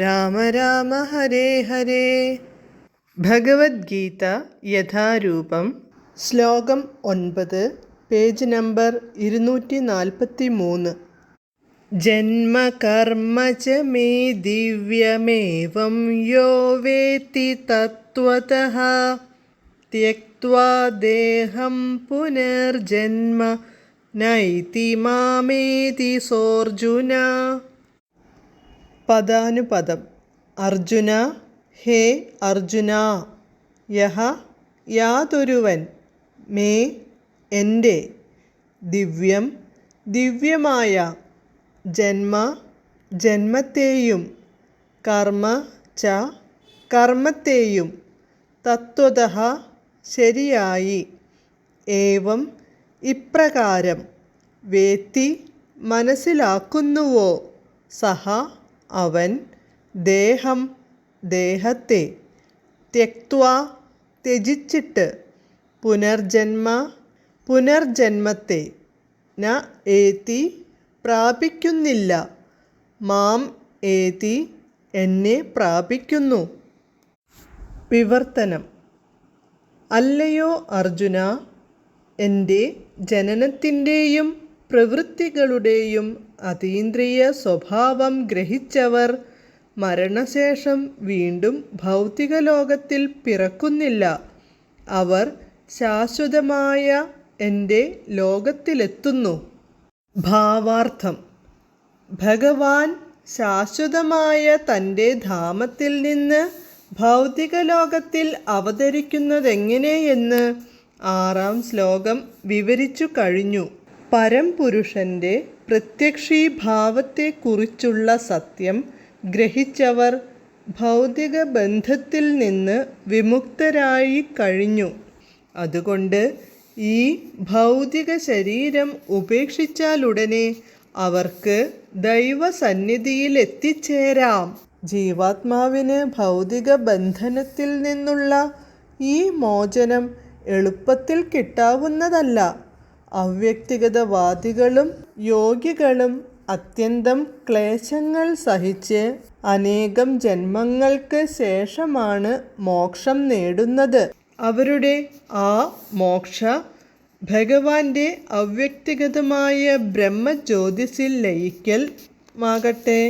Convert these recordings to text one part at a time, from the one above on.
രാമ രാമ ഹരേ ഹരേ ഭഗവത്ഗീത യഥാരൂപം ശ്ലോകം ഒൻപത് page number ഇരുന്നൂറ്റി നാൽപ്പത്തി മൂന്ന് ജന്മകർമ്മ ച മേ ദിവ്യമേവം യോ വേത്തി തത്വതഃ त्यक्त्वा देहं पुनर्जन्म നൈതി മാമേതി സോർജുന പദാനുപദം. അർജുന ഹേ അർജുന യഹ യാതൊരുവൻ മേ എന്റെ ദിവ്യം ദിവ്യമായ ജന്മ ജന്മത്തെയും കർമ്മ ച കർമ്മത്തെയും തത്വത ശരിയായി ഏവം ഇപ്രകാരം വേത്തി മനസ്സിലാക്കുന്നുവോ സഹ അവൻ ദേഹം ദേഹത്തെ त्यക്ത്വ ത്യജിച്ചിട്ട് പുനർജന്മ പുനർജന്മത്തെ ന ഏതി പ്രാപിക്കുന്നില്ല. മാം ഏതി എന്നെ പ്രാപിക്കുന്നു. വിവർത്തനം. അല്ലയോ അർജുന എന്റെ ജനനത്തിന്റെയും പ്രവൃത്തികളുടെയും അതീന്ദ്രിയ സ്വഭാവം ഗ്രഹിച്ചവർ മരണശേഷം വീണ്ടും ഭൗതിക ലോകത്തിൽ പിറക്കുന്നില്ല. അവർ ശാശ്വതമായ എന്റെ ലോകത്തിലെത്തുന്നു. ഭാവാർത്ഥം. ഭഗവാൻ ശാശ്വതമായ തന്റെ ധാമത്തിൽ നിന്ന് ഭൗതിക ലോകത്തിൽ അവതരിക്കുന്നതെങ്ങനെയെന്ന് ആറാം ശ്ലോകം വിവരിച്ചു കഴിഞ്ഞു. പരംപുരുഷന്റെ പ്രത്യക്ഷീഭാവത്തെക്കുറിച്ചുള്ള സത്യം ഗ്രഹിച്ചവർ ഭൗതിക ബന്ധത്തിൽ നിന്ന് വിമുക്തരായി കഴിഞ്ഞു. അതുകൊണ്ട് ഈ ഭൗതിക ശരീരം ഉപേക്ഷിച്ചാലുടനെ അവർക്ക് ദൈവസന്നിധിയിൽ എത്തിച്ചേരാം. ജീവാത്മാവിന് ഭൗതിക ബന്ധനത്തിൽ നിന്നുള്ള ഈ മോചനം എളുപ്പത്തിൽ കിട്ടാവുന്നതല്ല. അവ്യക്തിഗതവാദികളും യോഗികളും അത്യന്തം ക്ലേശങ്ങൾ സഹിച്ച് അനേകം ജന്മങ്ങൾക്ക് ശേഷമാണ് മോക്ഷം നേടുന്നത്. അവരുടെ ആ മോക്ഷ ഭഗവാന്റെ അവ്യക്തിഗതമായ ബ്രഹ്മജ്യോതിസിൽ ലയിക്കൽ മാകട്ടെ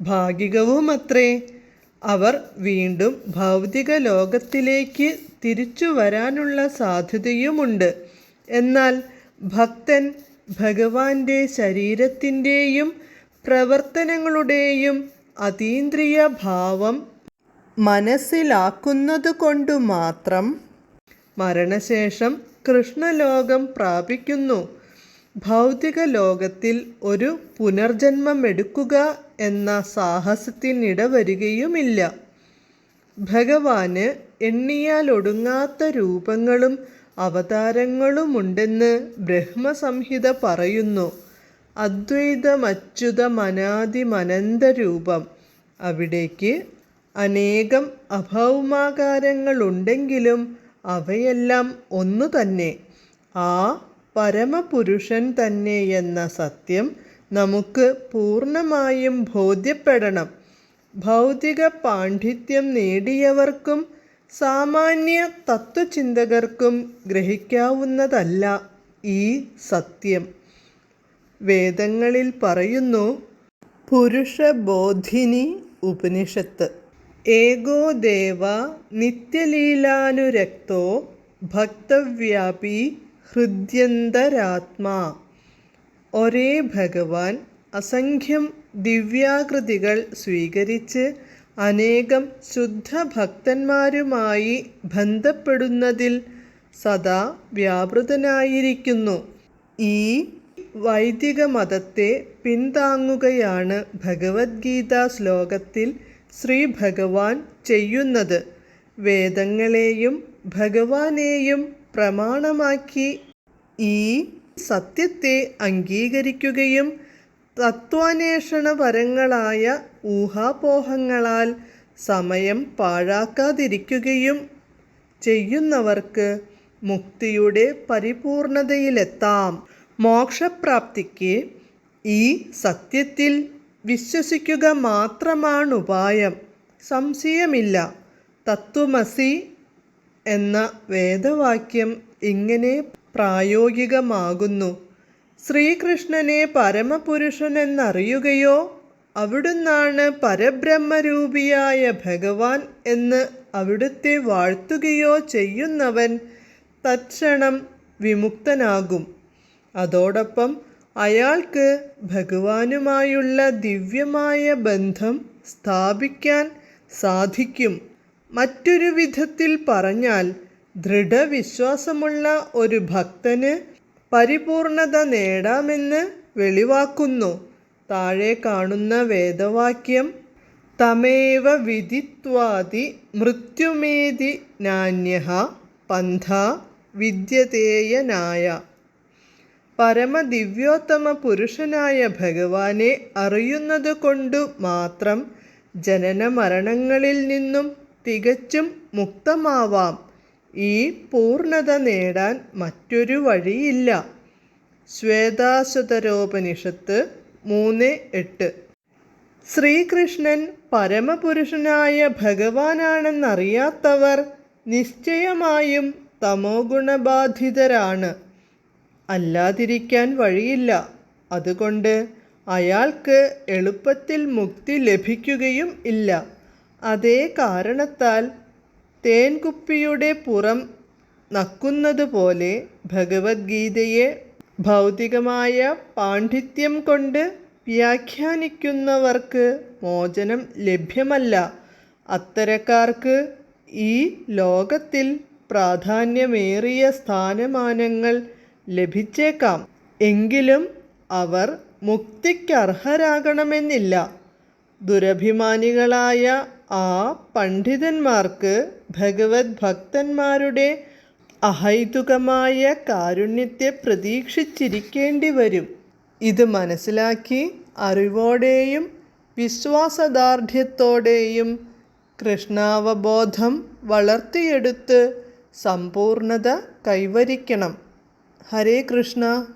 ഭാഗികവുമത്രേ അവർ വീണ്ടും ഭൗതിക ലോകത്തിലേക്ക് തിരിച്ചു വരാനുള്ള സാധ്യതയുമുണ്ട്. എന്നാൽ ഭക്തൻ ഭഗവാന്റെ ശരീരത്തിന്റെയും പ്രവർത്തനങ്ങളുടെയും അതീന്ദ്രിയ ഭാവം മനസ്സിലാക്കുന്നതുകൊണ്ടു മാത്രം മരണശേഷം കൃഷ്ണലോകം പ്രാപിക്കുന്നു. ഭൗതിക ലോകത്തിൽ ഒരു പുനർജന്മമെടുക്കുക എന്ന സാഹസത്തിനിടവരികയുമില്ല. ഭഗവാന് എണ്ണിയാൽ ഒടുങ്ങാത്ത രൂപങ്ങളും അവതാരങ്ങളുമുണ്ടെന്ന് ബ്രഹ്മസംഹിത പറയുന്നു. അദ്വൈതമച്യുതമനാദിമനന്തരൂപം. അവിടേക്ക് അനേകം അഭൗമാകാരങ്ങളുണ്ടെങ്കിലും അവയെല്ലാം ഒന്നു തന്നെ. ആ പരമപുരുഷൻ തന്നെ എന്ന സത്യം നമുക്ക് പൂർണമായും ബോധ്യപ്പെടണം. ഭൗതിക പാണ്ഡിത്യം നേടിയവർക്കും സാമാന്യ തത്വചിന്തകർക്കും ഗ്രഹിക്കാവുന്നതല്ല ഈ സത്യം. വേദങ്ങളിൽ പറയുന്നു പുരുഷബോധിനി ഉപനിഷത്ത്. ഏകോ ദേവ നിത്യലീലാനുരക്തോ ഭക്തവ്യാപി ഹൃദ്യന്തരാത്മാ. ഒരേ ഭഗവാൻ അസംഖ്യം ദിവ്യാകൃതികൾ സ്വീകരിച്ച് അനേകം ശുദ്ധഭക്തന്മാരുമായി ബന്ധപ്പെടുന്നതിൽ സദാ വ്യാപൃതനായിരിക്കുന്നു. ഈ വൈദിക മതത്തെ പിന്താങ്ങുകയാണ് ഭഗവത്ഗീത ശ്ലോകത്തിൽ ശ്രീ ഭഗവാൻ ചെയ്യുന്നത്. വേദങ്ങളെയും ഭഗവാനെയും പ്രമാണമാക്കി ഈ സത്യത്തെ അംഗീകരിക്കുകയും തത്വാന്വേഷണപരങ്ങളായ ഊഹാപോഹങ്ങളാൽ സമയം പാഴാക്കാതിരിക്കുകയും ചെയ്യുന്നവർക്ക് മുക്തിയുടെ പരിപൂർണതയിലെത്താം. മോക്ഷപ്രാപ്തിക്ക് ഈ സത്യത്തിൽ വിശ്വസിക്കുക മാത്രമാണ് ഉപായം സംശയമില്ല. തത്വമസി എന്ന വേദവാക്യം ഇങ്ങനെ പ്രായോഗികമാകുന്നു. ശ്രീകൃഷ്ണനെ പരമപുരുഷനെന്നറിയുകയോ? അവിടുന്നാണ് പരബ്രഹ്മരൂപിയായ ഭഗവാൻ എന്ന് അവിടുത്തെ വാഴ്ത്തുകയോ ചെയ്യുന്നവൻ തക്ഷണം വിമുക്തനാകും. അതോടൊപ്പം അയാൾക്ക് ഭഗവാനുമായുള്ള ദിവ്യമായ ബന്ധം സ്ഥാപിക്കാൻ സാധിക്കും. മറ്റൊരു വിധത്തിൽ പറഞ്ഞാൽ ദൃഢവിശ്വാസമുള്ള ഒരു ഭക്തന് പരിപൂർണത നേടാമെന്ന് വെളിവാക്കുന്നു. താഴെ കാണുന്ന വേദവാക്യം തമേവ വിദിത്വാതി മൃത്യുമേതി നാന്യ പന്ഥ വിദ്യതേയനായ പരമദിവ്യോത്തമ പുരുഷനായ ഭഗവാനെ അറിയുന്നത് കൊണ്ടു മാത്രം ജനന മരണങ്ങളിൽ നിന്നും തികച്ചും മുക്തമാവാം. ഈ പൂർണത നേടാൻ മറ്റൊരു വഴിയില്ല. ശ്വേതാശ്വതരോപനിഷത്ത് മൂന്ന് എട്ട്. ശ്രീകൃഷ്ണൻ പരമപുരുഷനായ ഭഗവാനാണെന്നറിയാത്തവർ നിശ്ചയമായും തമോ ഗുണബാധിതരാണ് അല്ലാതിരിക്കാൻ വഴിയില്ല. അതുകൊണ്ട് അയാൾക്ക് എളുപ്പത്തിൽ മുക്തി ലഭിക്കുകയും ഇല്ല. അതേ കാരണത്താൽ തേൻകുപ്പിയുടെ പുറം നക്കുന്നത് പോലെ ഭഗവത്ഗീതയെ ഭൗതികമായ പാണ്ഡിത്യം കൊണ്ട് വ്യാഖ്യാനിക്കുന്നവർക്ക് മോചനം ലഭ്യമല്ല. അത്തരക്കാർക്ക് ഈ ലോകത്തിൽ പ്രാധാന്യമേറിയ സ്ഥാനമാനങ്ങൾ ലഭിച്ചേക്കാം. എങ്കിലും അവർ മുക്തിക്കർഹരാകണമെന്നില്ല. ദുരഭിമാനികളായ ആ പണ്ഡിതന്മാർക്ക് ഭഗവത് ഭക്തന്മാരുടെ അഹൈതുകമായ കാരുണ്യത്തെ പ്രതീക്ഷിച്ചിരിക്കേണ്ടി വരും. ഇത് മനസ്സിലാക്കി അറിവോടെയും വിശ്വാസദാർഢ്യത്തോടെയും കൃഷ്ണാവബോധം വളർത്തിയെടുത്ത് സമ്പൂർണത കൈവരിക്കണം. ഹരേ കൃഷ്ണ.